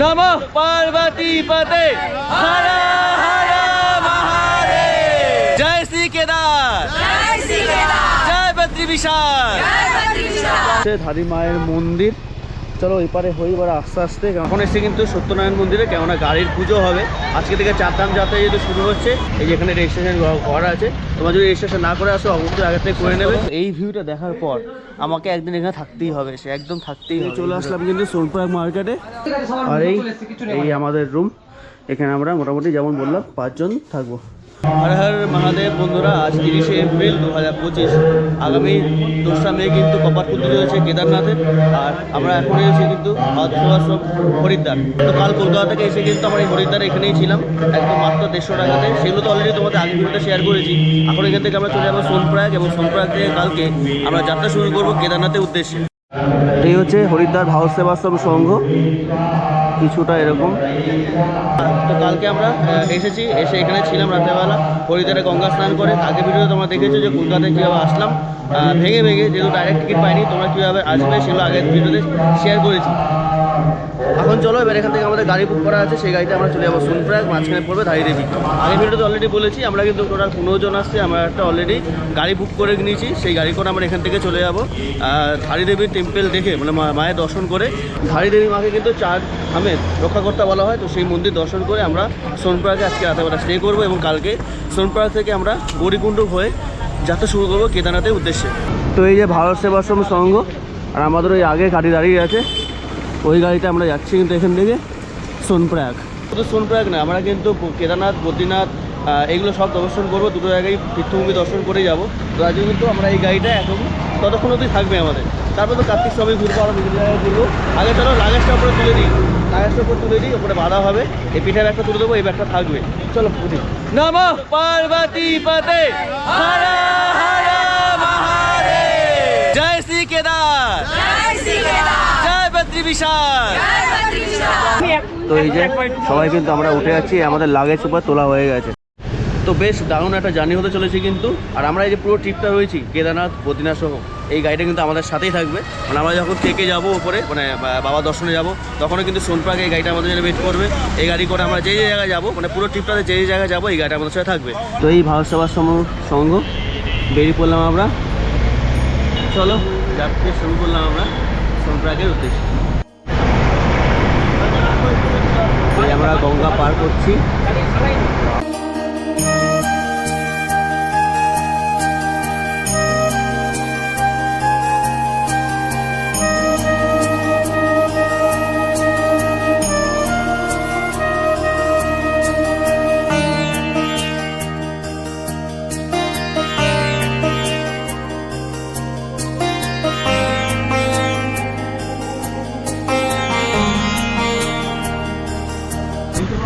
নমঃ পার্বতী পতে হর হর মহাদেব জয় শ্রী কেদার। জয় বদ্রী বিশাল। ধারী মায়ের মন্দির। চলো ওই পারে হই এবার আস্তে আস্তে এখন এসে কিন্তু সত্যনারায়ণ মন্দিরে কেননা গাড়ির পুজো হবে। আজকে থেকে চারধাম যাত্রা যেহেতু শুরু হচ্ছে এই যে এখানে রেজিস্ট্রেশন ঘর আছে তোমার যদি রেজিস্ট্রেশন না করে আসো অবশ্যই আগে থেকে করে নেবে। এই ভিউটা দেখার পর আমাকে একদিন এখানে থাকতেই হবে সে একদম থাকতেই হবে চলে আসলাম কিন্তু সোনপাড়া মার্কেটে আর এই এই আমাদের রুম এখানে আমরা মোটামুটি যেমন বললাম পাঁচজন থাকব। হর হর মহাদেব বন্ধুরা, আজ তিরিশে এপ্রিল দু হাজার পঁচিশ। আগামী দোসরা মে কিন্তু কপারকুল পুজো হয়েছে কেদারনাথের আর আমরা এখন এসেছি কিন্তু আশ্রম হরিদ্বার। তো কাল কলকাতা থেকে এসে কিন্তু আমরা এই হরিদ্বার এখানেই ছিলাম, একদম মাত্র দেড়শো টাকাতে। সেগুলো তো অলরেডি তোমাদের আগে ভিডিওতে শেয়ার করেছি। এখন এখান থেকে আমরা চলে যাব সোনপ্রয়াগ এবং সোনপ্রয়াগ থেকে কালকে আমরা যাত্রা শুরু করব কেদারনাথের উদ্দেশ্যে। এই হচ্ছে হরিদ্বার ভারত সেবাশ্রম সংঘ। কিছুটা এরকম। তো কালকে আমরা এসেছি, এসে এখানে ছিলাম রাত্রেবেলা, হরিদ্বারে গঙ্গা স্নান করে। আগে ভিডিও তোমরা দেখেছ যে কলকাতায় কীভাবে আসলাম। ভেঙে ভেঙে যেহেতু ডাইরেক্ট টিকিট পাইনি, তোমরা কীভাবে আসবে সেগুলো আগের ভিডিওতে শেয়ার করেছি। এবার এখান থেকে আমাদের গাড়ি বুক করা আছে, সেই গাড়িতে আমরা চলে যাব সোনপ্রয়াগ মাঝখানে পড়বে ধারি দেবী আগের ভিডিওতে অলরেডি বলেছি, আমরা কিন্তু টোটাল পনেরো জন আসছি, আমরা একটা অলরেডি গাড়ি বুক করে নিয়েছি, সেই গাড়ি করে আমরা এখান থেকে চলে যাব। ধারি দেবীর টেম্পেল দেখে মানে মায়ের দর্শন করে। ধারি দেবী মাকে কিন্তু চার ধামের রক্ষাকর্তা বলা হয়, তো সেই মন্দির দর্শন করে আমরা সোনপ্রয়াগে আজকে রাতেবেলা স্টে করব এবং কালকে সোনপ্রয়াগ থেকে আমরা গৌরীকুণ্ড হয়ে যাত্রা শুরু করব কেদারনাথের উদ্দেশ্যে। তো এই যে ভারত সেবাশ্রম সংঘ, আর আমাদের ওই আগে গাড়ি দাঁড়িয়ে আছে ওই গাড়িতে আমরা যাচ্ছি কিন্তু এখান থেকে সোনপ্রয়াগ শুধু সোনপ্রয়াগ না আমরা কিন্তু কেদারনাথ বদ্রীনাথ এগুলো সব দর্শন করব দুটো জায়গায় তীর্থভূমি দর্শন করে যাব। তো আজকে কিন্তু আমরা এই গাড়িটা এখন ততক্ষণ অবধি থাকবে আমাদের। তারপর তো কার্তিক সবাই ঘুরবো আরও বিভিন্ন জায়গায় ঘুরবো। আগে চলো লাগেজটা উপরে তুলে দিই। লাগেজটা উপরে তুলে দিই ওপরে বাঁধা হবে। এই পিঠের একটা তুলে দেবো এই ব্যাগটা থাকবে। চলো পুরি নম পার্বতী পতে হর হর মহাদেব জয় শ্রী কেদার জয় বদ্রী বিশাল তো এই যে সবাই কিন্তু আমরা উঠে যাচ্ছি আমাদের লাগেজ উপর তোলা হয়ে গেছে। তো বেশ দারুণ একটা জার্নি হতে চলেছে কিন্তু। আর আমরা এই যে পুরো ট্রিপটা রয়েছি, কেদারনাথ, বদ্রীনাথ সহ, এই গাড়িটা কিন্তু আমাদের সাথেই থাকবে। মানে আমরা যখন থেকে যাব উপরে মানে বাবা দর্শনে যাব, তখনও কিন্তু সোনপ্রাগে এই গাড়িটা আমাদের জন্য ওয়েট করবে। এই গাড়ি করে আমরা যে যে জায়গায় যাব মানে পুরো ট্রিপটাতে যে যে জায়গায় যাব, এই গাড়িটা আমাদের সাথে থাকবে। তো এই ভারত সেবার সঙ্গ, বেরিয়ে পড়লাম আমরা। চলো, যাত্রা শুরু করলাম আমরা সোনপ্রাগের উদ্দেশ্যে। আমরা গঙ্গা পার করছি।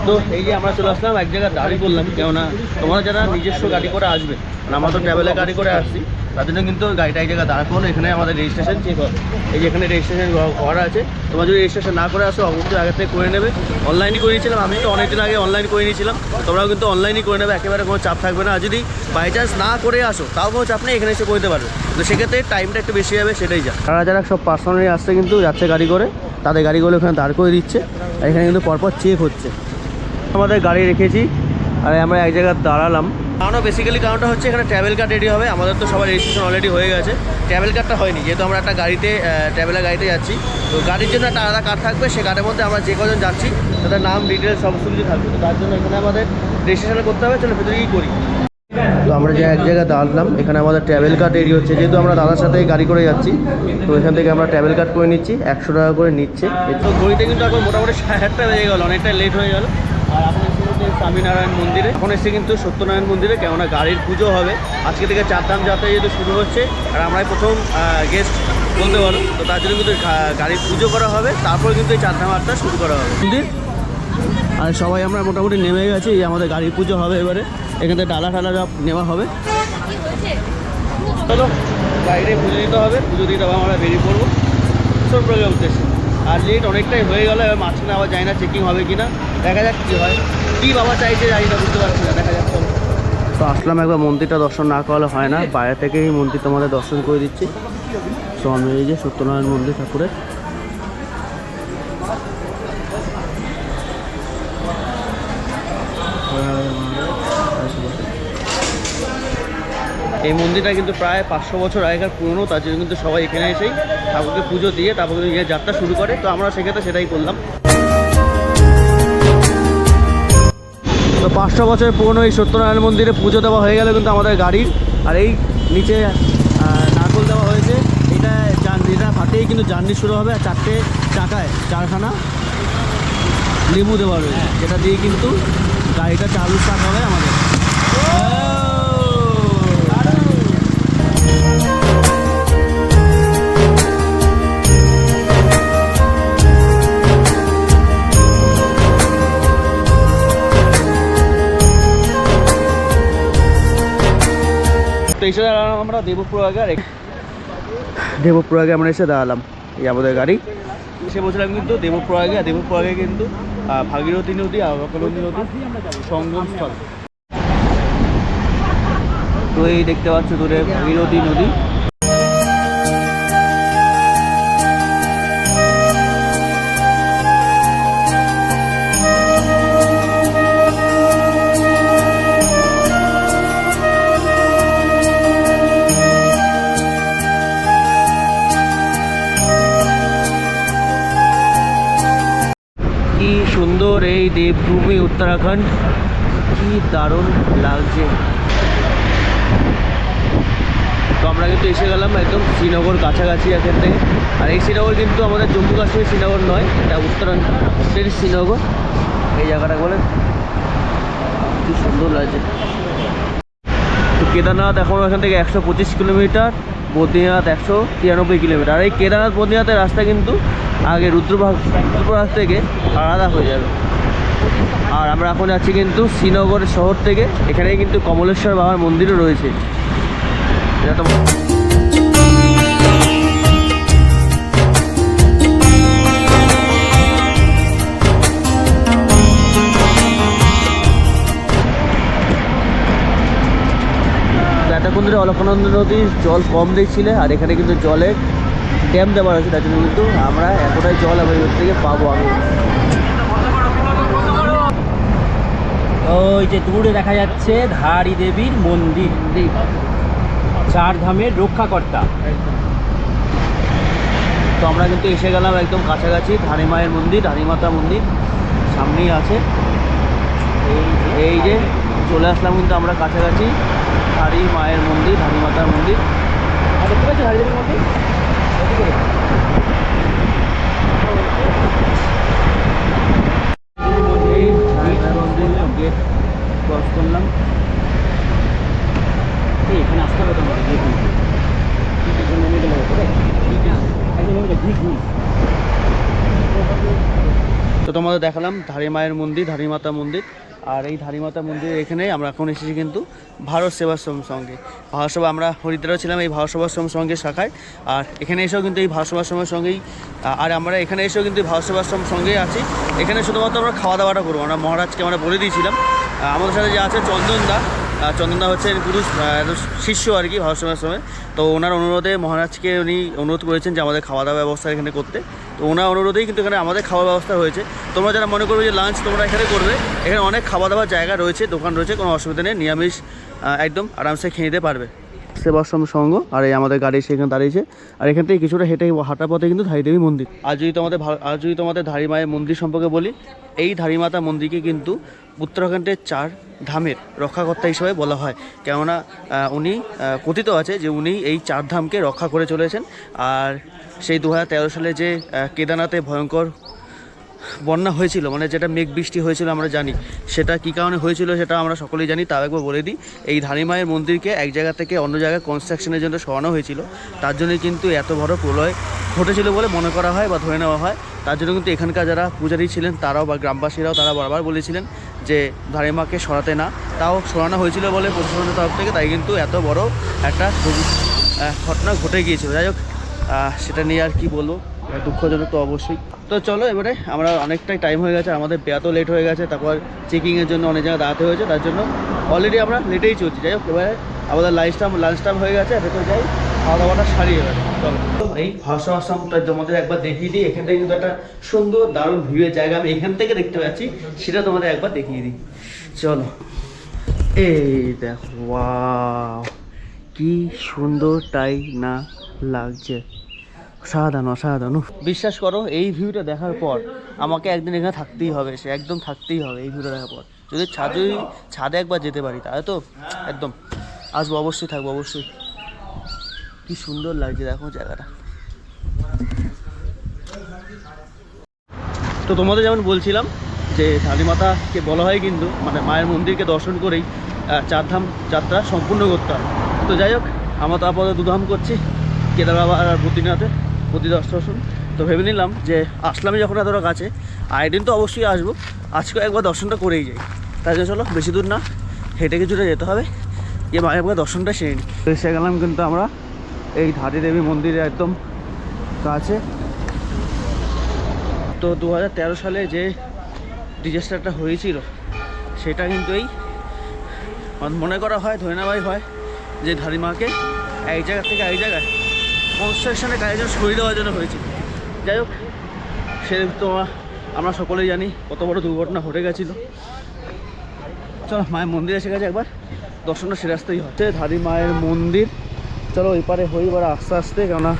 তো এই যে আমরা চলে আসলাম, এক জায়গায় দাঁড়িয়ে করলাম কেননা তোমরা যারা নিজস্ব গাড়ি করে আসবে মানে আমরা তো ট্রাভেলের গাড়ি করে আসছি, তার জন্য কিন্তু গাড়িটা এই জায়গায় দাঁড়া করল এখানে আমাদের রেজিস্ট্রেশন চেক হবে। এই যে এখানে রেজিস্ট্রেশন ঘর আছে, তোমরা যদি রেজিস্ট্রেশন না করে আসো, অবশ্যই আগে থেকে করে নেবে। অনলাইনই করে নিয়েছিলাম, আমি তো অনেকদিন আগে অনলাইন করে নিয়েছিলাম তোমরাও কিন্তু অনলাইনই করে নেবে, একেবারে কোনো চাপ থাকবে না। আর যদি বাই চান্স না করে আসো, তাও কোনো চাপ নেই, এখানে এসে করতে পারবে। তো সেক্ষেত্রে টাইমটা একটু বেশি যাবে সেটাই যা। তারা যারা সব পার্সোনালি আসছে কিন্তু, যাচ্ছে গাড়ি করে, তাদের গাড়িগুলো এখানে দাঁড় করে দিচ্ছে, আর এখানে কিন্তু পরপর চেক হচ্ছে। আমাদের গাড়ি রেখেছি আর আমরা এক জায়গায় দাঁড়ালাম। কারণ বেসিক্যালি কারণটা হচ্ছে এখানে ট্রাভেল কার্ড রেডি হবে আমাদের তো সবার রেজিস্ট্রেশন অলরেডি হয়ে গেছে। ট্রাভেল কার্ডটা হয়নি যেহেতু আমরা একটা গাড়িতে ট্রাভেলের গাড়িতে যাচ্ছি। তো গাড়ির জন্য একটা আলাদা কার্ড থাকবে সেই কার্ডের মধ্যে আমরা যে কজন যাচ্ছি তাদের নাম ডিটেলস সমস্ত কিছু থাকবে। তো তার জন্য এখানে আমাদের রেজিস্ট্রেশন করতে হবে চলো ভেতরে কি করি। তো আমরা যে এক জায়গায় দাঁড়ালাম এখানে আমাদের ট্রাভেল কার্ড রেডি হচ্ছে। যেহেতু আমরা দাদার সাথে গাড়ি করে যাচ্ছি তো এখান থেকে আমরা ট্রাভেল কার্ড করে নিচ্ছি একশো টাকা করে নিচ্ছে। তো ঘড়িতে কিন্তু এখন মোটামুটি সাড়ে আটটা বেজে গেল অনেকটা লেট হয়ে গেল। আর স্বামীনারায়ণ মন্দিরে। এখন এসে কিন্তু সত্যনারায়ণ মন্দিরে কেননা গাড়ির পুজো হবে। আজকে থেকে চারধাম যাত্রা যেহেতু শুরু হচ্ছে, আর আমরাই প্রথম গেস্ট বলতে পারো। তো তার জন্য কিন্তু গাড়ির পুজো করা হবে, তারপর কিন্তু এই চারধাম যাত্রা শুরু করা হবে। মন্দির, আর সবাই আমরা মোটামুটি নেমে গেছি, এই আমাদের গাড়ির পুজো হবে এবারে। এখান থেকে ডালা টালা সব নেওয়া হবে। চলো গাড়িতে পুজো দিতে হবে। পুজো দিতে হবে, আমরা বেরিয়ে পড়ব। সোনপ্রগের উদ্দেশ্যে আর লেট অনেকটাই হয়ে গেল এবার মাঝখানে আবার যাই না চেকিং হবে কি না দেখা যাক কী হয়। কী বাবা চাইছে জানি না বুঝতে পারছি না দেখা যাক চলো তো আসলাম একবার মন্দিরটা দর্শন না করলে হয় না। বাইরে থেকেই মন্দির তোমাদের দর্শন করে দিচ্ছি। তো আমি এই যে সত্যনারায়ণ মন্দির ঠাকুরের। এই মন্দিরটা কিন্তু প্রায় পাঁচশো বছর আগেকার পুরনো, তার জন্য কিন্তু সবাই এখানে এসেই ঠাকুরকে পুজো দিয়ে তারপর কিন্তু যাত্রা শুরু করে। তো আমরা সেক্ষেত্রে সেটাই করলাম। তো পাঁচশো বছর পুরনো এই সত্যনারায়ণ মন্দিরে পুজো দেওয়া হয়ে গেল কিন্তু আমাদের গাড়ির। আর এই নিচে নারকোল দেওয়া হয়েছে। এটা এটা হাতেই কিন্তু জার্নি শুরু হবে আর চারটে চাকায়, চারখানা লেবু দেওয়া রয়েছে। যেটা দিয়ে কিন্তু গাড়িটা চালু স্টার্ট হবে আমাদের। এসে দাঁড়ালাম আমরা দেবপ্রয়াগে আর দেবপুর আগে আমরা এসে দাঁড়ালাম এই আমাদের গাড়ি। এসে বলছিলাম কিন্তু দেবপ্রয়াগে আর দেবপ্রয়াগে কিন্তু আহ, ভাগীরথী নদী আর অকলন্দী নদী সঙ্গম স্থল। তো এই দেখতে পাচ্ছ দূরে ভাগীরথী নদী। উত্তরাখণ্ড। কি দারুণ লাগছে। তো আমরা কিন্তু এসে গেলাম একদম শ্রীনগর কাছাকাছি এখান থেকে। আর এই শ্রীনগর কিন্তু আমাদের জম্মু কাশ্মীর শ্রীনগর নয়, এটা উত্তরাঞ্চলের শ্রীনগর। এই জায়গাটা বলে কি সুন্দর লাগছে। তো কেদারনাথ এখন এখান থেকে একশো পঁচিশ কিলোমিটার, বদ্রীনাথ একশো তিরানব্বই কিলোমিটার। আর এই কেদারনাথ বদ্রীনাথের রাস্তা কিন্তু আগে রুদ্রভাগ রুদ্রপ্রয়াগ থেকে আলাদা হয়ে যাবে। আর আমরা এখন যাচ্ছি কিন্তু শ্রীনগর শহর থেকে। এখানে কিন্তু কমলেশ্বর বাবার মন্দিরও রয়েছে। এতক্ষণ ধরে অলকানন্দ নদীর জল কম দেখছিলে, আর এখানে কিন্তু জলের ড্যাম দেওয়া রয়েছে তার জন্য কিন্তু আমরা এতটাই জল আমরা এর থেকে পাবো আমি ওই যে দূরে দেখা যাচ্ছে ধারী দেবীর মন্দির। চার ধামের রক্ষাকর্তা। তো আমরা কিন্তু এসে গেলাম একদম কাছাকাছি, ধানি মায়ের মন্দির, ধানি মাতা মন্দির সামনেই আছে। এই যে চলে আসলাম কিন্তু আমরা কাছাকাছি, ধারি মায়ের মন্দির, ধানি মাতার মন্দির। ধারি মন্দির ওদিকে। এই ধারি মায়ের মন্দির গেট ক্রস করলাম এই, এখানে আসতে হবে তোমাকে দেখুন পিছনে নেমে গেলে হবে, তাই? একদম নেমে যাও, ঘুষ, ঘুষ। তো তোমাদের দেখালাম ধারী মায়ের মন্দির ধারী মাতা মন্দির। আর এই ধারিমাতা মন্দিরের এখানে আমরা এখন এসেছি কিন্তু ভারত সেবাশ্রম সঙ্গে। ভারত সেবা আমরা হরিদ্বারও ছিলাম এই ভারত সেবাশ্রম সঙ্গে শাখায়। আর এখানে এসেও কিন্তু এই ভারত সেবাশ্রমের সঙ্গেই আর আমরা এখানে এসেও কিন্তু ভারত সেবাশ্রম সঙ্গেই আছি। এখানে শুধুমাত্র আমরা খাওয়া দাওয়াটা করব। আমরা মহারাজকে আমরা বলে দিয়েছিলাম। আমাদের সাথে যে আছে চন্দনদা আহ, চন্দনদা হচ্ছে গুরু শিষ্য আর কি ভারত সময়। তো ওনার অনুরোধে মহারাজকে উনি অনুরোধ করেছেন যে আমাদের খাওয়া দাওয়া ব্যবস্থা এখানে করতে। তো ওনার অনুরোধেই কিন্তু এখানে আমাদের খাওয়ার ব্যবস্থা হয়েছে। তোমরা যারা মনে করবে যে লাঞ্চ তোমরা এখানে করবে, এখানে অনেক খাওয়া দাওয়ার জায়গা রয়েছে, দোকান রয়েছে, কোনো অসুবিধা নেই, নিরামিষ একদম আরামসে খেয়ে নিতে পারবে। সেবাশ্রম সঙ্গ আর এই আমাদের গাড়ি সেখানে দাঁড়িয়েছে। আর এখান থেকে কিছুটা হেঁটে হাঁটা পথে কিন্তু ধারিদেবী মন্দির। আর যদি তোমাদের আর যদি তোমাদের ধারি মায়ের মন্দির সম্পর্কে বলি, এই ধারি মাতা মন্দিরকে কিন্তু উত্তরাখণ্ডের চার ধামের রক্ষাকর্তা হিসেবে বলা হয়। কেননা উনি কথিত আছে যে উনি এই চার ধামকে রক্ষা করে চলেছেন। আর সেই দু হাজার তেরো সালে যে কেদারনাথে ভয়ঙ্কর বন্যা হয়েছিল মানে যেটা মেঘ বৃষ্টি হয়েছিল আমরা জানি। সেটা কী কারণে হয়েছিল সেটা আমরা সকলেই জানি, তাও একবার বলে দিই। এই ধানিমায়ের মন্দিরকে এক জায়গা থেকে অন্য জায়গায় কনস্ট্রাকশনের জন্য সরানো হয়েছিল। তার জন্যই কিন্তু এত বড় প্রলয় ঘটেছিল বলে মনে করা হয় বা ধরে নেওয়া হয়। তার জন্য কিন্তু এখানকার যারা পূজারী ছিলেন, তারাও বা গ্রামবাসীরাও তারা বারবার বলেছিলেন যে ধানিমাকে সরাতে না। তাও সরানো হয়েছিল বলে প্রশাসনের তরফ থেকে, তাই কিন্তু এত বড় একটা ঘটনা ঘটে গিয়েছিল। যাই হোক সেটা নিয়ে আর কি বলব? দুঃখজনক তো অবশ্যই। তো চলো এবারে আমরা অনেকটাই টাইম হয়ে গেছে, আমাদের বেয়াতো লেট হয়ে গেছে, তারপর চেকিংয়ের জন্য অনেক জায়গায় দাঁড়াতে হয়েছে, তার জন্য অলরেডি আমরা লেটেই চলছি। যাই হোক, এবারে আমাদের লাঞ্চ টাইম লাঞ্চ টাইম হয়ে গেছে ভেতরে যাই খাওয়া দাওয়াটা সারিয়ে এবারে, চলো। এই ভাষা আসামটা তোমাদের একবার দেখিয়ে দিই এখান থেকে কিন্তু একটা সুন্দর, দারুণ ভিউয়ের জায়গা আমি এখান থেকে দেখতে পাচ্ছি, সেটা তোমাদের একবার দেখিয়ে দিই। চলো। এই দেখো কি সুন্দরটাই না লাগছে। অসাধারণ অসাধারণ। বিশ্বাস করো, এই ভিউটা দেখার পর আমাকে একদিন এখানে থাকতেই হবে, সে একদম থাকতেই হবে এই ভিউটা দেখার পর। যদি ছাদে ছাদে একবার যেতে পারি তাহলে তো একদম আসব, অবশ্যই থাকব, অবশ্যই। কি সুন্দর লাগছে, দেখো জায়গাটা। তো তোমাদের যেমন বলছিলাম যে কালীমাতাকে বলা হয় কিন্তু মানে মায়ের মন্দিরকে দর্শন করেই চারধাম যাত্রা সম্পূর্ণ করতে হয়। তো যাই হোক, আমরা তো আপাতত দুধাম করছি কেদার বাবা আর বদ্রীনাথে বদ্রী দর্শন তো ভেবে নিলাম যে আসলামই যখন এতটা কাছে আইডিন তো অবশ্যই আসব। আজকে একবার দর্শনটা করেই যাই। তাই জন্য চলো, বেশি দূর না, হেঁটে কিছুটা যেতে হবে। যে মায়ের একবার দর্শনটা সেরে নিই। তো এসে গেলাম কিন্তু আমরা এই ধারী দেবী মন্দিরে একদম কাছে। তো দু হাজার তেরো সালে যে ডিজাস্টারটা হয়েছিল, সেটা কিন্তু এই মনে করা হয় ধৈনাবাই হয় যে ধারিমাকে এক জায়গা থেকে এক জায়গায় কনস্ট্রাকশনের কাজের সরিয়ে দেওয়ার জন্য হয়েছে। যাই হোক, সে তো আমরা সকলেই জানি কত বড় দুর্ঘটনা ঘটে গেছিল। চলো, মায়ের মন্দির এসে গেছে একবার। দর্শনটা সে আসতেই হচ্ছে ধারি মায়ের মন্দির। চলো, ওই পারে হই এবার আস্তে আস্তে, কেননা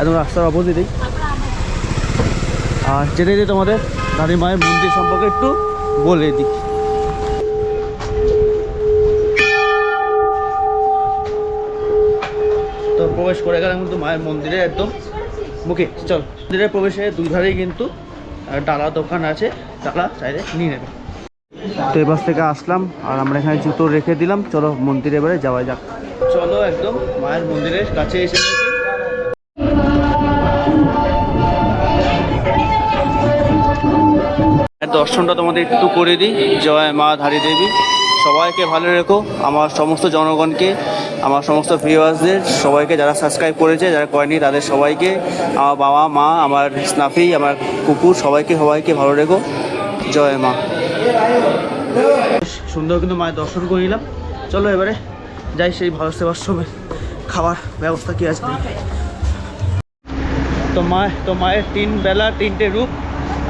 একদম রাস্তার অপোজিটেই। আর যেতে যেতে তোমাদের দাদি মায়ের মন্দির সম্পর্কে একটু বলে দিই। প্রবেশ করে গেলাম কিন্তু মায়ের মন্দিরে একদম মুখে। চল, মন্দিরের প্রবেশে দুই ধারেই কিন্তু ডালা দোকান আছে, ডালা চাইলে নিয়ে নেবে। তো এবার থেকে আসলাম, আর আমরা এখানে জুতো রেখে দিলাম। চলো মন্দিরে এবারে যাওয়া যাক। চলো একদম, মায়ের মন্দিরের কাছে এসে দর্শনটা তোমাদের একটু করে দিই। জয় মা ধারী দেবী সবাইকে ভালো রেখো। আমার সমস্ত জনগণকে, আমার সমস্ত ভিউয়ার্সদের সবাইকে যারা সাবস্ক্রাইব করেছে, যারা করেনি, তাদের সবাইকে, আমার বাবা, মা, আমার স্নাফি, আমার কুকুর, সবাইকে সবাইকে ভালো রেখো। জয় মা। সুন্দর কিন্তু মায়ের দর্শন করে নিলাম। চলো এবারে যাই সেই ভালো সেবার সময় খাবার ব্যবস্থা কি আছে তো মা, তো মায়ের তিন বেলা, তিনটে রূপ।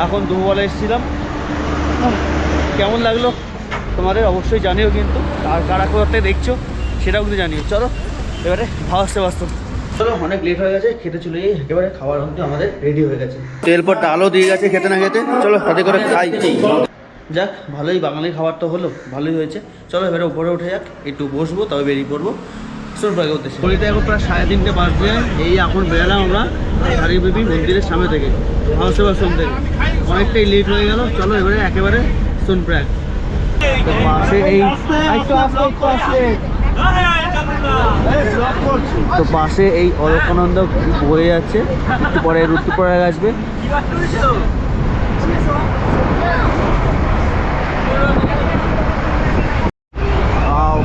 এখন দুপুরবেলা এসেছিলাম। কেমন লাগল? তোমাদের অবশ্যই জানিও কিন্তু আর কারা কোথা থেকে দেখছ সেটাও কিন্তু জানিও। চলো এবারে ভাসতে বাস্তব। চলো অনেক লেট হয়ে গেছে খেতে চলে যাই একেবারে খাবার কিন্তু আমাদের রেডি হয়ে গেছে। তেলপর ডালও দিয়ে গেছে খেতে না খেতে। চলো তাতে করে খাই। যাক ভালোই বাঙালি খাবার তো হলো ভালোই হয়েছে। চলো এবারে উপরে উঠে যাক একটু বসবো তবে বেরিয়ে পড়ব। সোনপ্রাগের উদ্দেশ্যে। ঘড়িতে এখন প্রায় সাড়ে তিনটে বাজবে এই এখন বেরোলাম আমরা হারি বেবি মন্দিরের সামনে থেকে। ভারসেবাসন থেকে অনেকটাই লেট হয়ে গেল চলো এবারে একেবারে সোনপ্রাগ তো পাশে এই অলকানন্দ বয়ে যাচ্ছে একটু পরে রুদ্রপ্রয়াগ আসবে।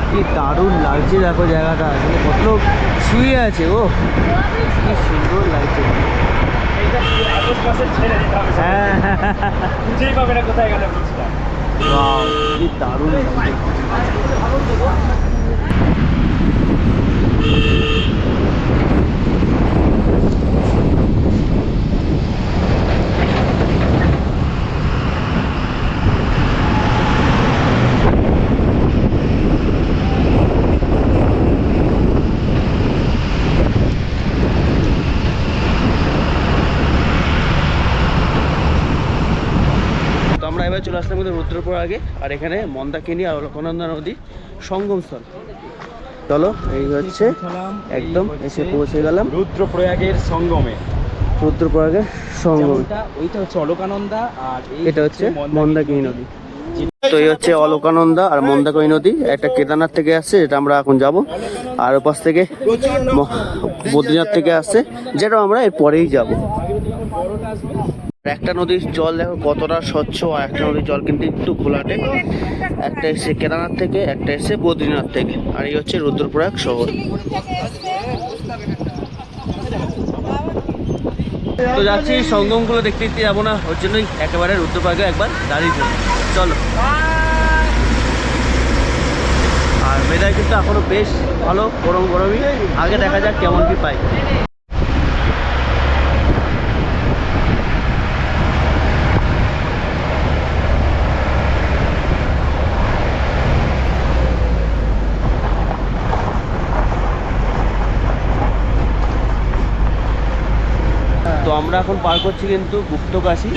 কি দারুণ লাগছে দেখো জায়গাটা। কত শুয়ে আছে ও কি সুন্দর লাগছে। হ্যাঁ। হ্যাঁ, হ্যাঁ, হ্যাঁ। খুঁজেই পাবে না কোথায় গেলে বুঝটা Wow, কি দারুণ লাগছে তো আমরা এবার কিন্তু রুদ্রপুর আগে আর এখানে মন্দাকিনী আর অলকানন্দা নদী সঙ্গমস্থল। চলো এই হচ্ছে একদম এসে পৌঁছে গেলাম। রুদ্রপ্রয়াগের সঙ্গমে। রুদ্রপ্রয়াগের সঙ্গম। ওইটা হচ্ছে অলকানন্দা আর এটা হচ্ছে মন্দাকিনী নদী। তো এই হচ্ছে অলকানন্দা আর মন্দাকিনী নদী। একটা কেদারনাথ থেকে আসছে যেটা আমরা এখন যাব। আর ওপাশ থেকে বদ্রীনাথ থেকে আসছে যেটা আমরা এর পরেই যাব। একটা নদীর জল দেখো কতটা স্বচ্ছ আর একটা নদীর জল কিন্তু একটু ঘোলাটে। একটা এসে কেদারনাথ থেকে, একটা এসে বদ্রীনাথ থেকে। আর এই হচ্ছে রুদ্রপ্রয়াগ শহর। তো যাচ্ছি, সঙ্গমগুলো দেখতে দেখতে যাব না, ওর জন্যই একেবারে রুদ্রপ্রয়াগে একবার দাঁড়িয়ে চলো। আর ওয়েদার কিন্তু এখনও বেশ ভালো, গরম গরমই। আগে দেখা যাক কেমন কি পাই। আমরা এখন পার করছি কিন্তু গুপ্তকাশি,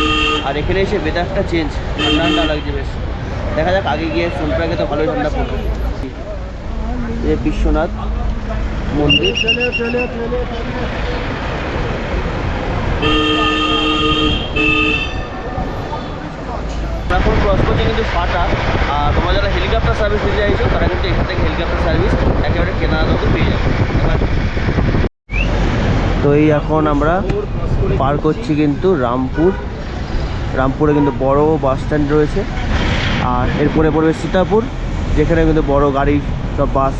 আর এখানে এসে বেদারটা চেঞ্জ ঠান্ডা লাগছে বেশ। দেখা যাক আগে গিয়ে সোনপ্রাগে তো ভালোই ঠান্ডা পড়বে এই বিশ্বনাথ মন্দির। এখন ক্রস করছি কিন্তু ফাটা। আর তোমরা যারা হেলিকপ্টার সার্ভিস নিতে চাইছো, তারা কিন্তু এখান থেকে হেলিকপ্টার সার্ভিস একেবারে মতো পেয়ে যাবে। তো এই এখন আমরা পার করছি কিন্তু রামপুর। রামপুরে কিন্তু বড় বাস স্ট্যান্ড রয়েছে। আর এরপরে পড়বে সীতাপুর, যেখানে কিন্তু বড় গাড়ি সব বাস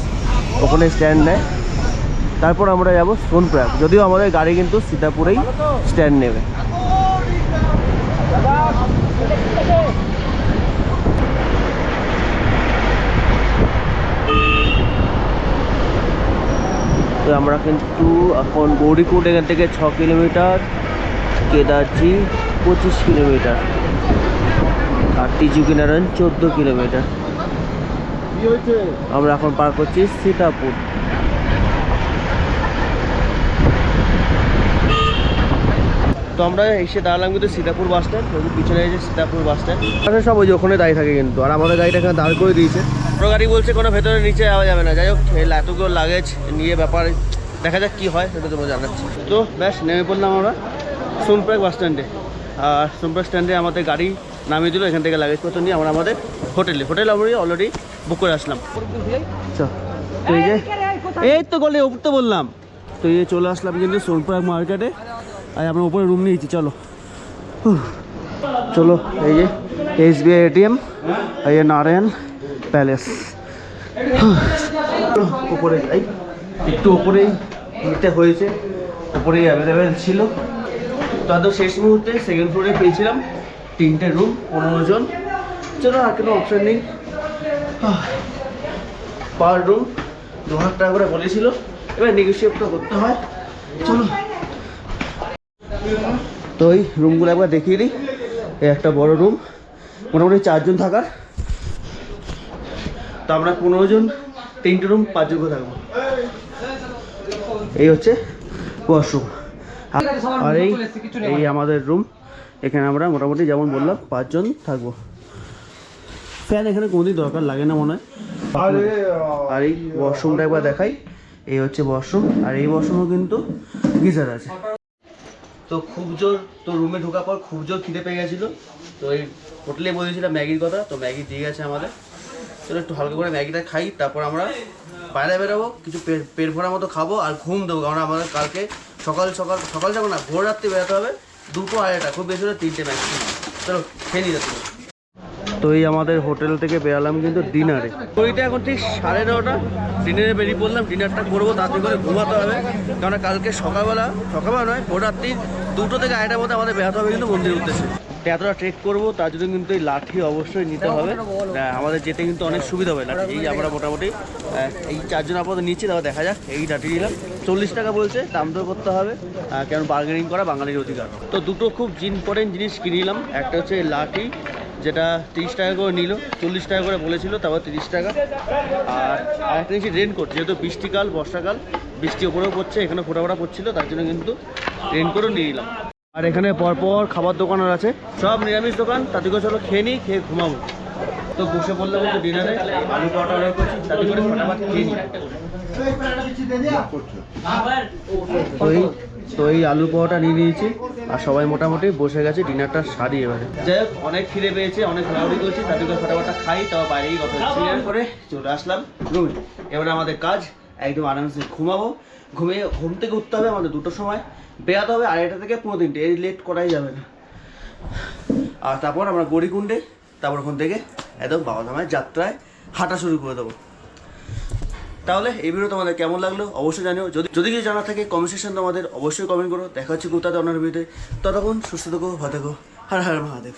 ওখানে স্ট্যান্ড নেয়। তারপর আমরা যাব সোনপ্রয়াগ, যদিও আমাদের গাড়ি কিন্তু সীতাপুরেই স্ট্যান্ড নেবে। আমরা কিন্তু এখন গৌরীকুণ্ড এখান থেকে ছ কিলোমিটার, কেদারজি পঁচিশ কিলোমিটার আর টিচুকিনারায়ণ চোদ্দ কিলোমিটার। আমরা এখন পার করছি সীতাপুর। তো আমরা এসে দাঁড়ালাম কিন্তু সীতাপুর বাস স্ট্যান্ড পিছনে এসে সীতাপুর বাস স্ট্যান্ড। সব ওই ওখানে দাঁড়িয়ে থাকে কিন্তু, আর আমাদের গাড়িটা এখানে দাঁড় করে দিয়েছে। বড় গাড়ি বলছে কোনো ভেতরে নিচে যাওয়া যাবে না। যাই হোক এতগুলো লাগেজ নিয়ে ব্যাপার, দেখা যাক কি হয়, সেটা তোমরা জানাচ্ছি। তো ব্যাস, নেমে পড়লাম আমরা সোনপ্রাগ বাস স্ট্যান্ডে আর সোনপ্রাগ স্ট্যান্ডে আমাদের গাড়ি নামিয়ে দিল, এখান থেকে লাগেজ লাগেজপত্র নিয়ে আমরা আমাদের হোটেলে হোটেল আমরা অলরেডি বুক করে আসলাম। এই তো গলে, ওপর তো বললাম। তো এই চলে আসলাম কিন্তু সোনপ্রাগ মার্কেটে আর আমরা উপরে রুম নিয়েছি চলো। চলো, এই যে এস বি আই এটিএম এই যে নারায়ণ। প্যালেস। উপরে যাই। একটু উপরেই নিতে হয়েছে। উপরেই অ্যাভেলেবেল ছিল। তাদের শেষ মুহূর্তে সেকেন্ড ফ্লোরে পেয়েছিলাম। তিনটে রুম পনেরো জন। চলো আর কোনো অপশান নেই। পার রুম দু হাজার টাকা করে বলেছিল। এবার নেগোসিয়েটটা করতে হয়। চলো। তো ওই রুমগুলো একবার দেখিয়ে দিই। এই একটা বড় রুম মোটামুটি চারজন থাকার। তো আমরা পনেরো জন তিনটে রুম পাঁচজন করে থাকব। এই হচ্ছে ওয়াশরুম আর এই এই আমাদের রুম এখানে আমরা মোটামুটি যেমন বললাম পাঁচজন থাকব। ফ্যান এখানে কোনোদিন দরকার লাগে না মনে হয়। আর এই ওয়াশরুমটা একবার দেখাই। এই হচ্ছে ওয়াশরুম আর এই ওয়াশরুমও কিন্তু গিজার আছে। তো খুব জোর তো রুমে ঢোকার পর খুব জোর খিদে পেয়ে গেছিল। তো এই হোটেলে বলেছিলাম ম্যাগির কথা তো ম্যাগি দিয়ে গেছে আমাদের। চলো একটু হালকা করে ম্যাগিটা খাই, তারপর আমরা বাইরে বেরোবো, কিছু পেট ভরার মতো খাব আর ঘুম দেবো, কারণ আমাদের কালকে সকাল সকাল সকাল যাব না, ভোর রাত্রে বেরোতে হবে দুটো আড়াইটা, খুব বেশি হলে তিনটে ম্যাক্সিমাম চলো, খেয়ে যাচ্ছি। তো এই আমাদের হোটেল থেকে বেরালাম কিন্তু ডিনারে। ওইটা এখন ঠিক সাড়ে নটা, ডিনারে বেরিয়ে পড়লাম, ডিনারটা করব, তাতে করে ঘুমাতে হবে কারণ কালকে সকালবেলা সকালবেলা নয়, ভোর রাত্রি দুটো থেকে আড়াইটার মধ্যে আমাদের বেরোতে হবে কিন্তু মন্দিরের উদ্দেশ্যে। এতটা ট্রেক করব তার জন্য কিন্তু এই লাঠি অবশ্যই নিতে হবে। আহ, আমাদের যেতে কিন্তু অনেক সুবিধা হবে লাঠি। এই আমরা মোটামুটি এই চারজন আপাতত নিচ্ছি তারপর দেখা যাক। এই লাঠি নিলাম। চল্লিশ টাকা বলছে দাম দর করতে হবে। কারণ বার্গেনিং করা বাঙালির অধিকার। তো দুটো খুব ইম্পর্টেন্ট জিনিস কিনলাম একটা হচ্ছে লাঠি যেটা তিরিশ টাকা করে নিল। চল্লিশ টাকা করে বলেছিল তারপর তিরিশ টাকা। আর আরেকটা নিচ্ছি রেনকোট যেহেতু বৃষ্টিকাল বর্ষাকাল বৃষ্টি ওপরেও পড়ছে এখানে ফোটা ফোটা পড়ছিল তার জন্য কিন্তু রেনকোটও নিয়ে নিলাম। আর এখানে পরপর খাবার দোকানও আছে। সব নিরামিষ দোকান তাতে করে চলো খেয়ে নিই খেয়ে ঘুমাবো। তো বসে পড়লাম কিন্তু ডিনারে আলু পরোটা অর্ডার করছি তাতে করে ফটাফট খেয়ে নিই। তো এই তো এই আলু পরোটা নিয়ে নিয়েছি আর সবাই মোটামুটি বসে গেছে ডিনারটা সারি এবারে। যাই হোক অনেক খিদে পেয়েছে অনেক ঘোরাঘুরি করছি তাতে করে ফটাফটা খাই তাও বাইরেই কথা করে চলে আসলাম। রুমে এবারে আমাদের কাজ একদম আরামসে ঘুমাবো। ঘুমিয়ে ঘুম থেকে উঠতে হবে আমাদের দুটোর সময়। বেরাতে হবে আড়াইটা থেকে পনেরো তিনটে, এই লেট করাই যাবে না। আর তারপর আমরা গড়িকুণ্ডে, তারপর ওখান থেকে একদম বাবা ধামের যাত্রায় হাঁটা শুরু করে দেবো। তাহলে এই ভিডিও তোমাদের কেমন লাগল অবশ্যই জানিও। যদি যদি কিছু জানা থাকে কমেন্ট সেকশন তোমাদের অবশ্যই কমেন্ট করো। দেখা হচ্ছে গুপ্তাতে অন্য ভিডিওতে ততক্ষণ সুস্থ থেকো, ভালো থেকো। হর হর মহাদেব।